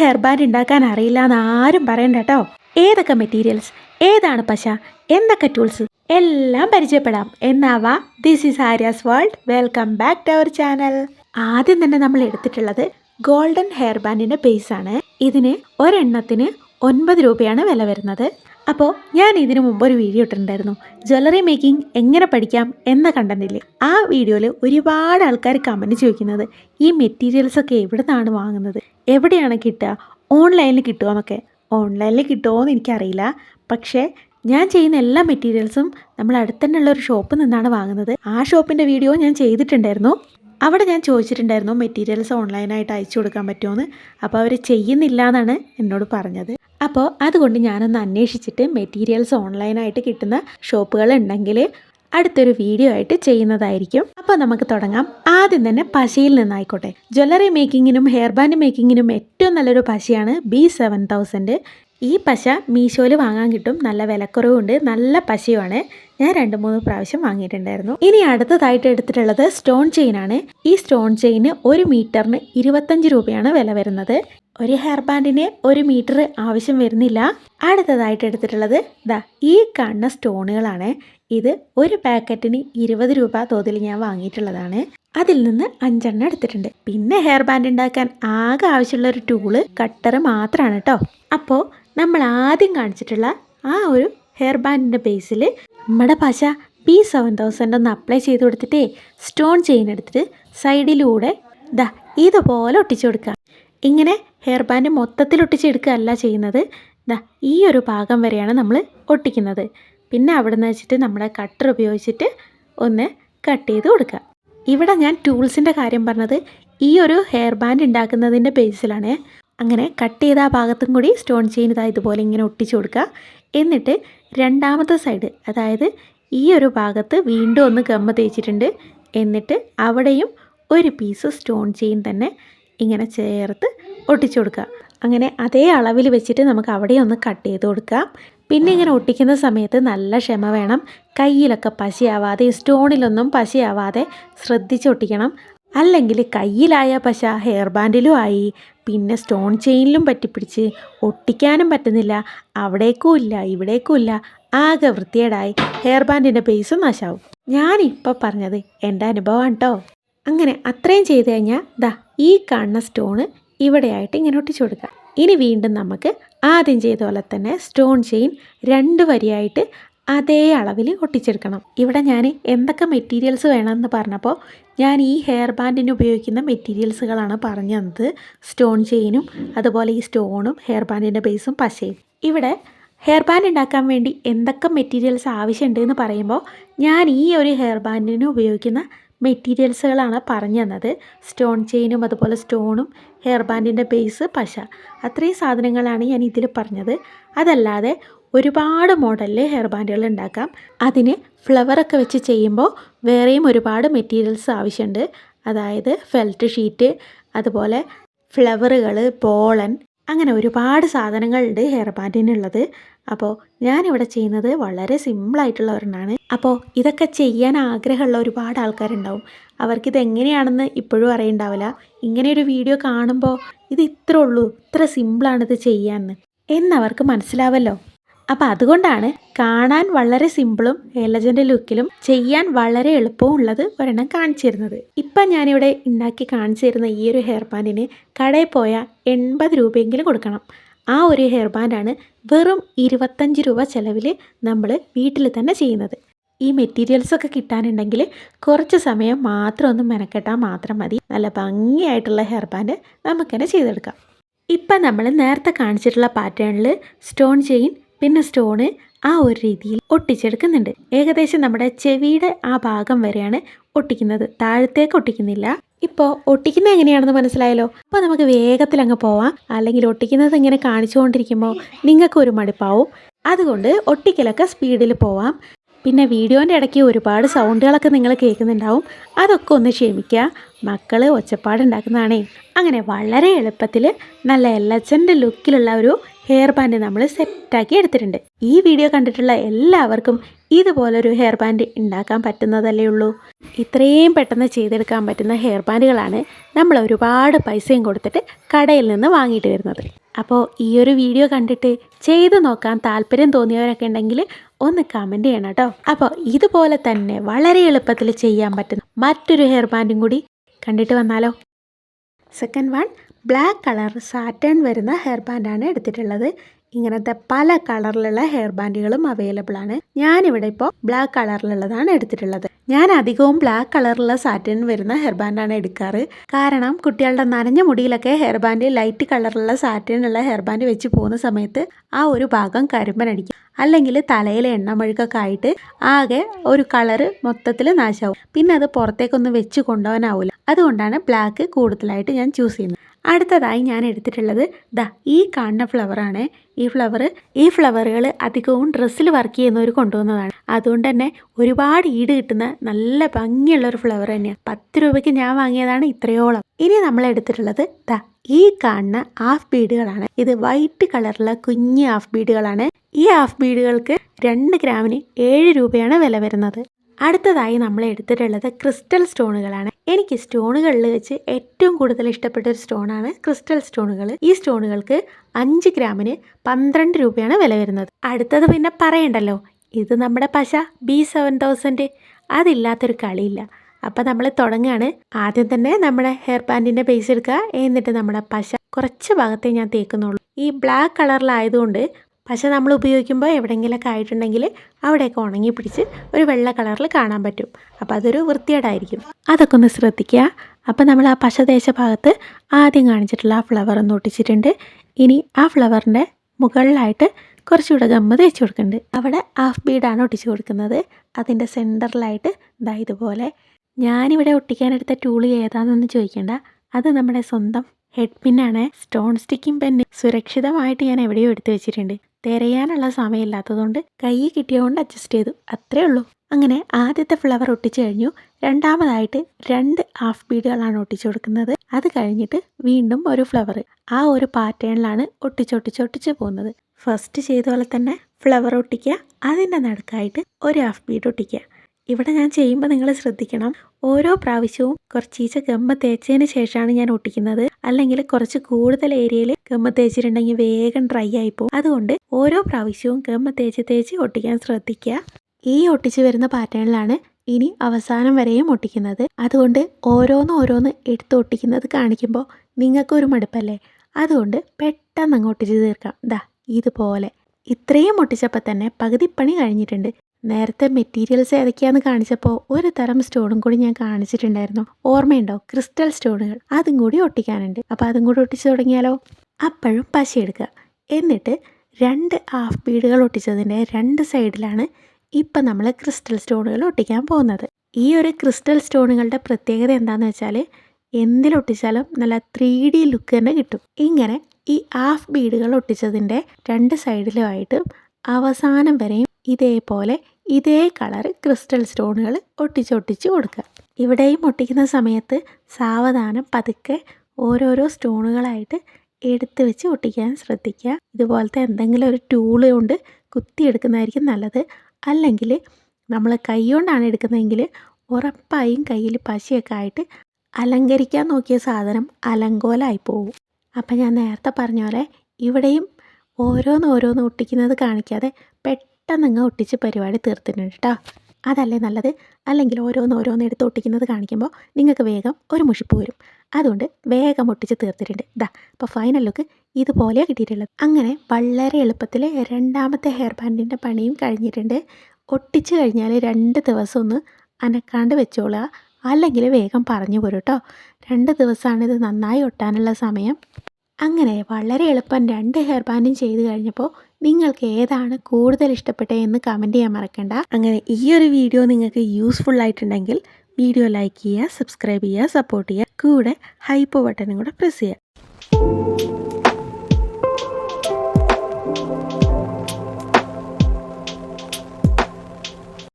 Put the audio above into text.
Hair band ഉണ്ടാക്കാൻ അറിയില്ല എന്ന് ആരും പറയണ്ട കേട്ടോ. ഏതൊക്കെ മെറ്റീരിയൽസ് ഏതാണ് പശ എന്തൊക്കെ ടൂൾസ് എല്ലാം പരിചയപ്പെടാം. എന്നാവാ this is Arya's world welcome back to our channel ആദ്യം തന്നെ നമ്മൾ എടുത്തിട്ടുള്ളത് ഗോൾഡൻ ഹെയർ ബാൻഡിന്റെ ബേസ് ആണ്. ഇതിന് ഒരെണ്ണത്തിന് ഒൻപത് രൂപയാണ് വില വരുന്നത്. അപ്പോൾ ഞാൻ ഇതിനു മുമ്പ് ഒരു വീഡിയോ ഇട്ടിട്ടുണ്ടായിരുന്നു. ജ്വല്ലറി മേക്കിംഗ് എങ്ങനെ പഠിക്കാം എന്ന കണ്ടന്റില്ലേ ആ വീഡിയോയിൽ ഒരുപാട് ആൾക്കാർ കമന്റ് ചോദിക്കുന്നത് ഈ മെറ്റീരിയൽസ് ഒക്കെ എവിടെ നിന്നാണ് വാങ്ങുന്നത്? എവിടെയാണ് കിട്ടുക? ഓൺലൈനിൽ കിട്ടുമോ എന്നൊക്കെ. ഓൺലൈനിൽ കിട്ടുമോ എന്ന് എനിക്കറിയില്ല. പക്ഷേ ഞാൻ ചെയ്യുന്ന എല്ലാ മെറ്റീരിയൽസും നമ്മൾ അടുത്തന്നെയുള്ള ഒരു ഷോപ്പിൽ നിന്നാണ് വാങ്ങുന്നത്. ആ ഷോപ്പിന്റെ വീഡിയോ ഞാൻ ചെയ്തിട്ടുണ്ടായിരുന്നു. അവിടെ ഞാൻ ചോദിച്ചിട്ടുണ്ടായിരുന്നു മെറ്റീരിയൽസ് ഓൺലൈനായിട്ട് അയച്ചു കൊടുക്കാൻ പറ്റുമോ എന്ന് അപ്പോൾ അവർ ചെയ്യുന്നില്ല എന്നാണ് എന്നോട് പറഞ്ഞത്. അപ്പോൾ അതുകൊണ്ട് ഞാനൊന്ന് അന്വേഷിച്ചിട്ട് മെറ്റീരിയൽസ് ഓൺലൈനായിട്ട് കിട്ടുന്ന ഷോപ്പുകൾ ഉണ്ടെങ്കിൽ അടുത്തൊരു വീഡിയോ ആയിട്ട് ചെയ്യുന്നതായിരിക്കും. അപ്പോൾ നമുക്ക് തുടങ്ങാം. ആദ്യം തന്നെ പശയിൽ നിന്നായിക്കോട്ടെ. ജ്വല്ലറി മേക്കിങ്ങിനും ഹെയർ ബാൻഡ് മേക്കിങ്ങിനും ഏറ്റവും നല്ലൊരു പശയാണ് ബി സെവൻ തൗസൻഡ് ഈ പശ മീശോയിൽ വാങ്ങാൻ കിട്ടും. നല്ല വിലക്കുറവുണ്ട്. നല്ല പശയുമാണ്. ഞാൻ രണ്ട് മൂന്ന് പ്രാവശ്യം വാങ്ങിയിട്ടുണ്ടായിരുന്നു. ഇനി അടുത്തതായിട്ട് എടുത്തിട്ടുള്ളത് സ്റ്റോൺ ചെയിൻ ആണ്. ഈ സ്റ്റോൺ ചെയിന് ഒരു മീറ്ററിന് ഇരുപത്തഞ്ച് രൂപയാണ് വില വരുന്നത്. ഒരു ഹെയർ ബാൻഡിന് ഒരു മീറ്റർ ആവശ്യം വരുന്നില്ല. അടുത്തതായിട്ട് എടുത്തിട്ടുള്ളത് ദാ ഈ കാണുന്ന സ്റ്റോണുകളാണ്. ഇത് ഒരു പാക്കറ്റിന് ഇരുപത് രൂപ തോതിൽ ഞാൻ വാങ്ങിയിട്ടുള്ളതാണ്. അതിൽ നിന്ന് അഞ്ചെണ്ണം എടുത്തിട്ടുണ്ട്. പിന്നെ ഹെയർ ബാൻഡ് ഉണ്ടാക്കാൻ ആകെ ആവശ്യമുള്ള ഒരു ടൂൾ കട്ടർ മാത്രമാണ് കേട്ടോ അപ്പോൾ നമ്മൾ ആദ്യം കാണിച്ചിട്ടുള്ള ആ ഒരു ഹെയർ ബാൻഡിന്റെ ബേസിൽ നമ്മുടെ പശ പി സെവൻ തൗസൻഡ് ഒന്ന് അപ്ലൈ ചെയ്ത് കൊടുത്തിട്ടേ സ്റ്റോൺ ചെയിൻ എടുത്തിട്ട് സൈഡിലൂടെ ദാ ഇതുപോലെ ഒട്ടിച്ചു കൊടുക്കുക ഇങ്ങനെ ഹെയർ ബാൻഡ് മൊത്തത്തിൽ ഒട്ടിച്ചെടുക്കുകയല്ല ചെയ്യുന്നത്. ദാ ഈ ഒരു ഭാഗം വരെയാണ് നമ്മൾ ഒട്ടിക്കുന്നത്. പിന്നെ അവിടെ നിന്ന് വെച്ചിട്ട് നമ്മുടെ കട്ടർ ഉപയോഗിച്ചിട്ട് ഒന്ന് കട്ട് ചെയ്ത് കൊടുക്കുക. ഇവിടെ ഞാൻ ടൂൾസിന്റെ കാര്യം പറഞ്ഞത് ഈ ഒരു ഹെയർ ബാൻഡ് ഉണ്ടാക്കുന്നതിന്റെ ബേസിലാണ് അങ്ങനെ കട്ട് ചെയ്ത ആ ഭാഗത്തും കൂടി സ്റ്റോൺ ചെയിൻ ഇതാ ഇതുപോലെ ഇങ്ങനെ ഒട്ടിച്ചു കൊടുക്കുക. എന്നിട്ട് രണ്ടാമത്തെ സൈഡ് അതായത് ഈ ഒരു ഭാഗത്ത് വീണ്ടും ഒന്ന് ഗമ്മ തേച്ചിട്ടുണ്ട്. എന്നിട്ട് അവിടെയും ഒരു പീസ് സ്റ്റോൺ ചെയിൻ തന്നെ ഇങ്ങനെ ചേർത്ത് ഒട്ടിച്ചു കൊടുക്കുക. അങ്ങനെ അതേ അളവിൽ വെച്ചിട്ട് നമുക്ക് അവിടെ ഒന്ന് കട്ട് ചെയ്ത് കൊടുക്കാം പിന്നെ ഇങ്ങനെ ഒട്ടിക്കുന്ന സമയത്ത് നല്ല ക്ഷമ വേണം. കയ്യിലൊക്കെ പശയാവാതെ സ്റ്റോണിലൊന്നും പശയാവാതെ ശ്രദ്ധിച്ച് ഒട്ടിക്കണം. അല്ലെങ്കിൽ കയ്യിലായ പശ ഹെയർ ബാൻഡിലും ആയി പിന്നെ സ്റ്റോൺ ചെയിനിലും പറ്റിപ്പിടിച്ച് ഒട്ടിക്കാനും പറ്റുന്നില്ല. അവിടേക്കും ഇല്ല ഇവിടേക്കും ഇല്ല. ആകെ വൃത്തിയേടായി ഹെയർ ബാൻഡിന്റെ ബേസും നാശാവും. ഞാനിപ്പോൾ പറഞ്ഞത് എന്റെ അനുഭവമാണ് കേട്ടോ അങ്ങനെ അത്രയും ചെയ്ത് കഴിഞ്ഞാൽ ദാ ഈ കാണുന്ന സ്റ്റോണ് ഇവിടെയായിട്ട് ഇങ്ങനെ ഒട്ടിച്ചു കൊടുക്കുക. ഇനി വീണ്ടും നമുക്ക് ആദ്യം ചെയ്ത പോലെ തന്നെ സ്റ്റോൺ ചെയിൻ രണ്ട് വരിയായിട്ട് അതേ അളവിൽ ഒട്ടിച്ചെടുക്കണം. ഇവിടെ ഞാൻ എന്തൊക്കെ മെറ്റീരിയൽസ് വേണമെന്ന് പറഞ്ഞപ്പോൾ ഞാൻ ഈ ഹെയർ ബാൻഡിന് ഉപയോഗിക്കുന്ന മെറ്റീരിയൽസുകളാണ് പറഞ്ഞു തന്നത് സ്റ്റോൺ ചെയിനും അതുപോലെ ഈ സ്റ്റോണും ഹെയർ ബാൻഡിന്റെ ബേസും പശയും. ഇവിടെ ഹെയർ ബാൻഡ് ഉണ്ടാക്കാൻ വേണ്ടി എന്തൊക്കെ മെറ്റീരിയൽസ് ആവശ്യമുണ്ട് എന്ന് പറയുമ്പോൾ ഞാൻ ഈ ഒരു ഹെയർ ബാൻഡിന് ഉപയോഗിക്കുന്ന മെറ്റീരിയൽസുകളാണ് പറഞ്ഞു തന്നത്. സ്റ്റോൺ ചെയിനും അതുപോലെ സ്റ്റോണും ഹെയർ ബാൻഡിന്റെ ബേസ് പശ. അത്രയും സാധനങ്ങളാണ് ഞാൻ ഇതിൽ പറഞ്ഞത്. അതല്ലാതെ ഒരുപാട് മോഡലിൽ ഹെയർ ബാൻഡുകൾ ഉണ്ടാക്കാം. അതിന് ഫ്ലവറൊക്കെ വെച്ച് ചെയ്യുമ്പോൾ വേറെയും ഒരുപാട് മെറ്റീരിയൽസ് ആവശ്യമുണ്ട്. അതായത് ഫെൽറ്റ് ഷീറ്റ് അതുപോലെ ഫ്ലവറുകൾ പോളൻ അങ്ങനെ ഒരുപാട് സാധനങ്ങളുണ്ട് ഹെയർ ബാൻഡിനുള്ളത്. അപ്പോൾ ഞാനിവിടെ ചെയ്യുന്നത് വളരെ സിമ്പിളായിട്ടുള്ള ഒരെണ്ണമാണ് അപ്പോൾ ഇതൊക്കെ ചെയ്യാൻ ആഗ്രഹമുള്ള ഒരുപാട് ആൾക്കാരുണ്ടാവും. അവർക്കിത് എങ്ങനെയാണെന്ന് ഇപ്പോഴും അറിയണ്ടാവില്ല. ഇങ്ങനെ ഒരു വീഡിയോ കാണുമ്പോൾ ഇത് ഇത്രേ ഉള്ളൂ ഇത്ര സിമ്പിളാണിത് ചെയ്യാമെന്ന് എന്നവർക്ക് മനസ്സിലാവല്ലോ. അപ്പോൾ അതുകൊണ്ടാണ് കാണാൻ വളരെ സിമ്പിളും എലജന്റ് ലുക്കിലും ചെയ്യാൻ വളരെ എളുപ്പവും ഉള്ളത് ഒരെണ്ണം കാണിച്ചു തരുന്നത് ഇപ്പം ഞാനിവിടെ ഉണ്ടാക്കി കാണിച്ചു തരുന്ന ഈ ഒരു ഹെയർ ബാൻഡിന് കടയിൽ പോയാൽ എൺപത് രൂപയെങ്കിലും കൊടുക്കണം. ആ ഒരു ഹെയർ ബാൻഡാണ് വെറും ഇരുപത്തഞ്ച് രൂപ ചിലവിൽ നമ്മൾ വീട്ടിൽ തന്നെ ചെയ്യുന്നത്. ഈ മെറ്റീരിയൽസൊക്കെ കിട്ടാനുണ്ടെങ്കിൽ കുറച്ച് സമയം മാത്രം ഒന്ന് മെനക്കെട്ടാൽ മാത്രം മതി. നല്ല ഭംഗിയായിട്ടുള്ള ഹെയർ ബാൻഡ് നമുക്കെന്നെ ചെയ്തെടുക്കാം. ഇപ്പം നമ്മൾ നേരത്തെ കാണിച്ചിട്ടുള്ള പാറ്റേണിൽ സ്റ്റോൺ ചെയിൻ പിന്നെ സ്റ്റോണ് ആ ഒരു രീതിയിൽ ഒട്ടിച്ചെടുക്കുന്നുണ്ട്. ഏകദേശം നമ്മുടെ ചെവിയുടെ ആ ഭാഗം വരെയാണ് ഒട്ടിക്കുന്നത്. താഴത്തേക്ക് ഒട്ടിക്കുന്നില്ല. ഇപ്പോൾ ഒട്ടിക്കുന്നത് എങ്ങനെയാണെന്ന് മനസ്സിലായല്ലോ? അപ്പോൾ നമുക്ക് വേഗത്തിൽ അങ്ങ് പോവാം. അല്ലെങ്കിൽ ഒട്ടിക്കുന്നത് ഇങ്ങനെ കാണിച്ചുകൊണ്ടിരിക്കുമ്പോൾ നിങ്ങൾക്ക് ഒരു മടുപ്പാവും. അതുകൊണ്ട് ഒട്ടിക്കലൊക്കെ സ്പീഡിൽ പോവാം. പിന്നെ വീഡിയോന്റെ ഇടയ്ക്ക് ഒരുപാട് സൗണ്ടുകളൊക്കെ നിങ്ങൾ കേൾക്കുന്നുണ്ടാവും. അതൊക്കെ ഒന്ന് ക്ഷമിക്കുക. മക്കൾ ഒച്ചപ്പാടുണ്ടാക്കുന്നതാണേ അങ്ങനെ വളരെ എളുപ്പത്തിൽ നല്ല എലജന്റ് ലുക്കിലുള്ള ഒരു ഹെയർ ബാൻഡ് നമ്മൾ സെറ്റാക്കി എടുത്തിട്ടുണ്ട്. ഈ വീഡിയോ കണ്ടിട്ടുള്ള എല്ലാവർക്കും ഇതുപോലൊരു ഹെയർ ബാൻഡ് ഉണ്ടാക്കാൻ പറ്റുന്നതല്ലേ ഉള്ളൂ. ഇത്രയും പെട്ടെന്ന് ചെയ്തെടുക്കാൻ പറ്റുന്ന ഹെയർ ബാൻഡുകളാണ് നമ്മൾ ഒരുപാട് പൈസയും കൊടുത്തിട്ട് കടയിൽ നിന്ന് വാങ്ങിയിട്ട് വരുന്നത്. അപ്പോൾ ഈ ഒരു വീഡിയോ കണ്ടിട്ട് ചെയ്ത് നോക്കാൻ താല്പര്യം തോന്നിയവരൊക്കെ ഉണ്ടെങ്കിൽ ഒന്ന് കമന്റ് ചെയ്യണം കേട്ടോ. അപ്പോൾ ഇതുപോലെ തന്നെ വളരെ എളുപ്പത്തിൽ ചെയ്യാൻ പറ്റുന്ന മറ്റൊരു ഹെയർ ബാൻഡും കൂടി കണ്ടിട്ട് വന്നാലോ. Second one black colour satin വരുന്ന ഹെയർ ബാൻഡാണ് എടുത്തിട്ടുള്ളത്. ഇങ്ങനത്തെ പല കളറിലുള്ള ഹെയർ ബാൻഡുകളും അവൈലബിൾ ആണ്. ഞാനിവിടെ ഇപ്പോൾ ബ്ലാക്ക് കളറിലുള്ളതാണ് എടുത്തിട്ടുള്ളത്. ഞാൻ അധികവും ബ്ലാക്ക് കളറിലുള്ള സാറ്റിൻ വരുന്ന ഹെയർ ബാൻഡാണ് എടുക്കാറ്. കാരണം കുട്ടികളുടെ നനഞ്ഞ മുടിയിലൊക്കെ ഹെയർ ബാൻഡ് ലൈറ്റ് കളറിലുള്ള സാറ്റിനുള്ള ഹെയർ ബാൻഡ് വെച്ച് പോകുന്ന സമയത്ത് ആ ഒരു ഭാഗം കരിമ്പനടിക്കും. അല്ലെങ്കിൽ തലയിലെ എണ്ണമഴുക്കൊക്കെ ആയിട്ട് ആകെ ഒരു കളറ് മൊത്തത്തിൽ നാശമാവും പിന്നെ അത് പുറത്തേക്കൊന്നും വെച്ച് കൊണ്ടുപോകാനാവില്ല അതുകൊണ്ടാണ് ബ്ലാക്ക് കൂടുതലായിട്ട് ഞാൻ ചൂസ് ചെയ്യുന്നത്. അടുത്തതായി ഞാൻ എടുത്തിട്ടുള്ളത് ദാ ഈ കാണുന്ന ഫ്ലവറാണ് ഈ ഫ്ലവർ ഈ ഫ്ലവറുകൾ അധികവും ഡ്രസ്സിൽ വർക്ക് ചെയ്യുന്നവർ കൊണ്ടുവന്നതാണ്. അതുകൊണ്ട് തന്നെ ഒരുപാട് ഈട് കിട്ടുന്ന നല്ല ഭംഗിയുള്ള ഒരു ഫ്ലവർ തന്നെയാണ് പത്ത് രൂപയ്ക്ക് ഞാൻ വാങ്ങിയതാണ് ഇത്രയോളം. ഇനി നമ്മൾ എടുത്തിട്ടുള്ളത് ദാ ഈ കാണുന്ന ഹാഫ് ബീഡുകളാണ് ഇത് വൈറ്റ് കളറുള്ള കുഞ്ഞ് ഹാഫ് ബീഡുകളാണ് ഈ ഹാഫ് ബീഡുകൾക്ക് രണ്ട് ഗ്രാമിന് ഏഴ് രൂപയാണ് വില വരുന്നത്. അടുത്തതായി നമ്മൾ എടുത്തിട്ടുള്ളത് ക്രിസ്റ്റൽ സ്റ്റോണുകളാണ്. എനിക്ക് സ്റ്റോണുകളിൽ വെച്ച് ഏറ്റവും കൂടുതൽ ഇഷ്ടപ്പെട്ട ഒരു സ്റ്റോണാണ് ക്രിസ്റ്റൽ സ്റ്റോണുകൾ. ഈ സ്റ്റോണുകൾക്ക് അഞ്ച് ഗ്രാമിന് പന്ത്രണ്ട് രൂപയാണ് വില വരുന്നത്. അടുത്തത് പിന്നെ പറയണ്ടല്ലോ ഇത് നമ്മുടെ പശ ബി സെവൻ തൗസൻഡ് അതില്ലാത്തൊരു കളിയില്ല. അപ്പം നമ്മൾ തുടങ്ങുകയാണ് ആദ്യം തന്നെ നമ്മുടെ ഹെയർ ബാൻഡിന്റെ ബേസ് എടുക്കുക. എന്നിട്ട് നമ്മുടെ പശ കുറച്ച് ഭാഗത്തേ ഞാൻ തേക്കുന്നുള്ളൂ. ഈ ബ്ലാക്ക് കളറിലായതുകൊണ്ട് പശ നമ്മൾ ഉപയോഗിക്കുമ്പോൾ എവിടെയെങ്കിലൊക്കെ ആയിട്ടുണ്ടെങ്കിൽ അവിടെയൊക്കെ ഉണങ്ങി പിടിച്ച് ഒരു വെള്ള കളറിൽ കാണാൻ പറ്റും. അപ്പോൾ അതൊരു വൃത്തികേടായിരിക്കും. അതൊക്കെ ഒന്ന് ശ്രദ്ധിക്കുക. അപ്പോൾ നമ്മൾ ആ പശദേശ ഭാഗത്ത് ആദ്യം കാണിച്ചിട്ടുള്ള ആ ഫ്ലവർ ഒന്ന് ഒട്ടിച്ചിട്ടുണ്ട്. ഇനി ആ ഫ്ലവറിന്റെ മുകളിലായിട്ട് കുറച്ചുകൂടെ ഗമ്മ തേച്ച് കൊടുക്കുന്നുണ്ട്. അവിടെ ഹാഫ് ബീഡാണ് ഒട്ടിച്ച് കൊടുക്കുന്നത്. അതിന്റെ സെന്ററിലായിട്ട് ഇതാ ഇതുപോലെ. ഞാനിവിടെ ഒട്ടിക്കാനെടുത്ത ടൂൾ ഏതാണെന്നൊന്നും ചോദിക്കേണ്ട. അത് നമ്മുടെ സ്വന്തം ഹെഡ് പിന്നാണ്. സ്റ്റോൺ സ്റ്റിക്കിംഗ് പെന്ന് സുരക്ഷിതമായിട്ട് ഞാൻ എവിടെയോ എടുത്തു വെച്ചിട്ടുണ്ട്. തിരയാനുള്ള സമയമില്ലാത്തതുകൊണ്ട് കൈ കിട്ടിയതുകൊണ്ട് അഡ്ജസ്റ്റ് ചെയ്തു. അത്രേ ഉള്ളൂ. അങ്ങനെ ആദ്യത്തെ ഫ്ലവർ ഒട്ടിച്ചു കഴിഞ്ഞു. രണ്ടാമതായിട്ട് രണ്ട് ഹാഫ് ബീഡുകളാണ് ഒട്ടിച്ചു കൊടുക്കുന്നത്. അത് കഴിഞ്ഞിട്ട് വീണ്ടും ഒരു ഫ്ലവർ ആ ഒരു പാറ്റേണിലാണ് ഒട്ടിച്ചൊട്ടിച്ച് ഒട്ടിച്ച് പോകുന്നത്. ഫസ്റ്റ് ചെയ്ത പോലെ തന്നെ ഫ്ലവർ ഒട്ടിക്കുക. അതിന്റെ നടുക്കായിട്ട് ഒരു ഹാഫ് ബീഡ് ഒട്ടിക്കുക. ഇവിടെ ഞാൻ ചെയ്യുമ്പോൾ നിങ്ങൾ ശ്രദ്ധിക്കണം. ഓരോ പ്രാവശ്യവും കുറച്ചീച്ച ഗമ്മ തേച്ചതിന് ശേഷമാണ് ഞാൻ ഒട്ടിക്കുന്നത്. അല്ലെങ്കിൽ കുറച്ച് കൂടുതൽ ഏരിയയിൽ ഗമ്മ തേച്ചിട്ടുണ്ടെങ്കിൽ വേഗം ഡ്രൈ ആയി പോകും. അതുകൊണ്ട് ഓരോ പ്രാവശ്യവും ഗമ്മ തേച്ച് തേച്ച് ഒട്ടിക്കാൻ ശ്രദ്ധിക്കുക ഈ ഒട്ടിച്ച് വരുന്ന പാറ്റേണിലാണ് ഇനി അവസാനം വരെയും ഒട്ടിക്കുന്നത്. അതുകൊണ്ട് ഓരോന്ന് ഓരോന്ന് എടുത്ത് ഒട്ടിക്കുന്നത് കാണിക്കുമ്പോൾ നിങ്ങൾക്കൊരു മടുപ്പല്ലേ? അതുകൊണ്ട് പെട്ടെന്ന് അങ്ങ് ഒട്ടിച്ച് തീർക്കാം. ദാ ഇതുപോലെ. ഇത്രയും ഒട്ടിച്ചപ്പോൾ തന്നെ പകുതി പണി കഴിഞ്ഞിട്ടുണ്ട്. നേരത്തെ മെറ്റീരിയൽസ് ഏതൊക്കെയാണെന്ന് കാണിച്ചപ്പോൾ ഒരു തരം സ്റ്റോണും കൂടി ഞാൻ കാണിച്ചിട്ടുണ്ടായിരുന്നു. ഓർമ്മയുണ്ടോ? ക്രിസ്റ്റൽ സ്റ്റോണുകൾ. അതും കൂടി ഒട്ടിക്കാനുണ്ട്. അപ്പോൾ അതും കൂടി ഒട്ടിച്ചു തുടങ്ങിയാലോ? അപ്പോഴും പശ എടുക്കുക എന്നിട്ട് രണ്ട് ഹാഫ് ബീഡുകൾ ഒട്ടിച്ചതിന്റെ രണ്ട് സൈഡിലാണ് ഇപ്പം നമ്മൾ ക്രിസ്റ്റൽ സ്റ്റോണുകൾ ഒട്ടിക്കാൻ പോകുന്നത്. ഈ ഒരു ക്രിസ്റ്റൽ സ്റ്റോണുകളുടെ പ്രത്യേകത എന്താണെന്ന് വെച്ചാൽ എന്തിലൊട്ടിച്ചാലും നല്ല ത്രീ ഡി ലുക്ക് തന്നെ കിട്ടും. ഇങ്ങനെ ഈ ഹാഫ് ബീഡുകൾ ഒട്ടിച്ചതിന്റെ രണ്ട് സൈഡിലുമായിട്ട് അവസാനം വരെയും ഇതേപോലെ ഇതേ കളർ ക്രിസ്റ്റൽ സ്റ്റോണുകൾ ഒട്ടിച്ചൊട്ടിച്ച് കൊടുക്കുക. ഇവിടെയും ഒട്ടിക്കുന്ന സമയത്ത് സാവധാനം പതുക്കെ ഓരോരോ സ്റ്റോണുകളായിട്ട് എടുത്തു വെച്ച് ഒട്ടിക്കാൻ ശ്രദ്ധിക്കുക. ഇതുപോലത്തെ എന്തെങ്കിലും ഒരു ടൂൾ കൊണ്ട് കുത്തിയെടുക്കുന്നതായിരിക്കും നല്ലത്. അല്ലെങ്കിൽ നമ്മൾ കൈ കൊണ്ടാണ് എടുക്കുന്നതെങ്കിൽ ഉറപ്പായും കയ്യിൽ പശയൊക്കെ ആയിട്ട് അലങ്കരിക്കാൻ നോക്കിയ സാധനം അലങ്കോലായി പോകും അപ്പം ഞാൻ നേരത്തെ പറഞ്ഞ പോലെ ഇവിടെയും ഓരോന്ന് ഓരോന്ന് ഒട്ടിക്കുന്നത് കാണിക്കാതെ പെട്ടെന്ന് അങ്ങ് ഒട്ടിച്ച് പരിപാടി തീർത്തിട്ടുണ്ട് കേട്ടോ അതല്ലേ നല്ലത്? അല്ലെങ്കിൽ ഓരോന്ന് ഓരോന്ന് എടുത്ത് ഒട്ടിക്കുന്നത് കാണിക്കുമ്പോൾ നിങ്ങൾക്ക് വേഗം ഒരു മുഷിപ്പ് വരും. അതുകൊണ്ട് വേഗം ഒട്ടിച്ച് തീർത്തിട്ടുണ്ട്. ഇതാ അപ്പോൾ ഫൈനൽ ലുക്ക് ഇതുപോലെ കിട്ടിയിട്ടുള്ളത്. അങ്ങനെ വളരെ എളുപ്പത്തിൽ രണ്ടാമത്തെ ഹെയർ ബാൻഡിന്റെ പണിയും കഴിഞ്ഞിട്ടുണ്ട്. ഒട്ടിച്ച് കഴിഞ്ഞാൽ രണ്ട് ദിവസം ഒന്ന് അനക്കാണ്ട് വെച്ചോളുക. അല്ലെങ്കിൽ വേഗം പറഞ്ഞു പോരും കേട്ടോ രണ്ട് ദിവസമാണ് ഇത് നന്നായി ഒട്ടാനുള്ള സമയം. അങ്ങനെ വളരെ എളുപ്പം രണ്ട് ഹെയർ ബാൻഡും ചെയ്ത് കഴിഞ്ഞപ്പോൾ നിങ്ങൾക്ക് ഏതാണ് കൂടുതൽ ഇഷ്ടപ്പെട്ടതെന്ന് കമന്റ് ചെയ്യാൻ മറക്കണ്ട. അങ്ങനെ ഈ ഒരു വീഡിയോ നിങ്ങൾക്ക് യൂസ്ഫുൾ ആയിട്ടുണ്ടെങ്കിൽ വീഡിയോ ലൈക്ക് ചെയ്യുക സബ്സ്ക്രൈബ് ചെയ്യുക സപ്പോർട്ട് ചെയ്യുക കൂടെ ഹൈപ്പ് ബട്ടനും കൂടെ പ്രസ് ചെയ്യുക.